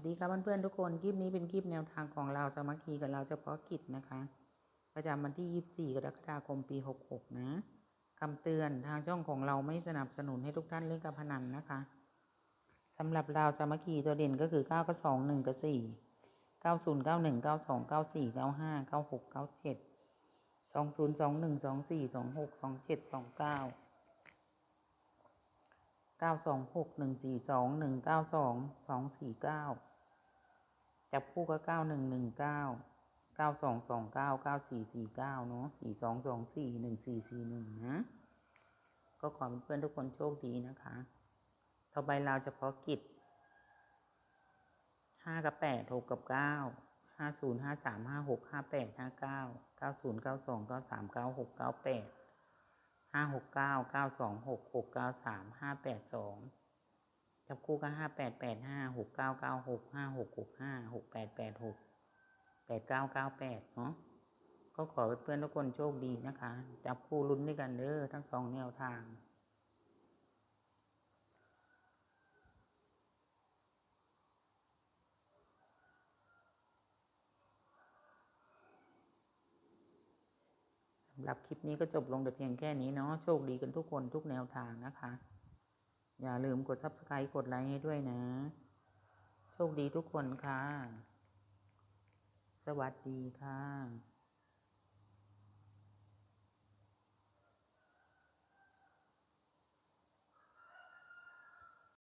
สดีครับเพื่อนๆทุกคน คลิปนี้เป็นคลิปแนวทางของเราสามัคคีกับเราเฉพาะกิจนะคะ ประจำวันที่ 24 กรกฎาคมปี 66 นะคำเตือนทางช่องของเราไม่สนับสนุนให้ทุกท่านเล่นการพนันนะคะสำหรับเราสามัคคีตัวเด่นก็คือ 9 กับ 2 1 กับ 4 90 91 92 94 95 96 97 20 21 24 26 27 29เก้าสองหกหนึ่งสี่สองหนึ่งเก้าสองสองสี่เก้า จับคู่ก็เก้าหนึ่งหนึ่งเก้าเก้าสองสองเก้าเก้าสี่สี่เก้าเนาะสี่สองสองสี่หนึ่งสี่สี่หนึ่งนะก็ขอเพื่อนทุกคนโชคดีนะคะ ต่อไปเราเฉพาะกิจห้ากับแปดหกกับเก้าห้าศูนย์ห้าสามห้าหกห้าแปดห้าเก้าเก้าศูนย์เก้าสองเก้าสามเก้าหกเก้าแปดห้าหกเก้าเก้าสองหกหกเก้าสามห้าแปดสอง จับคู่ก็ห้าแปดแปดห้าหกเก้าเก้าหกห้าหกหกห้าหกแปดแปดหกแปดเก้าเก้าแปดเนาะก็ขอให้เพื่อนทุกคนโชคดีนะคะ จับคู่ลุ้นด้วยกันเด้อทั้งสองแนวทางสำหรับคลิปนี้ก็จบลงแต่เพียงแค่นี้เนาะโชคดีกันทุกคนทุกแนวทางนะคะ อย่าลืมกด subscribe กดไลค์ให้ด้วยนะ โชคดีทุกคนค่ะ สวัสดีค่ะ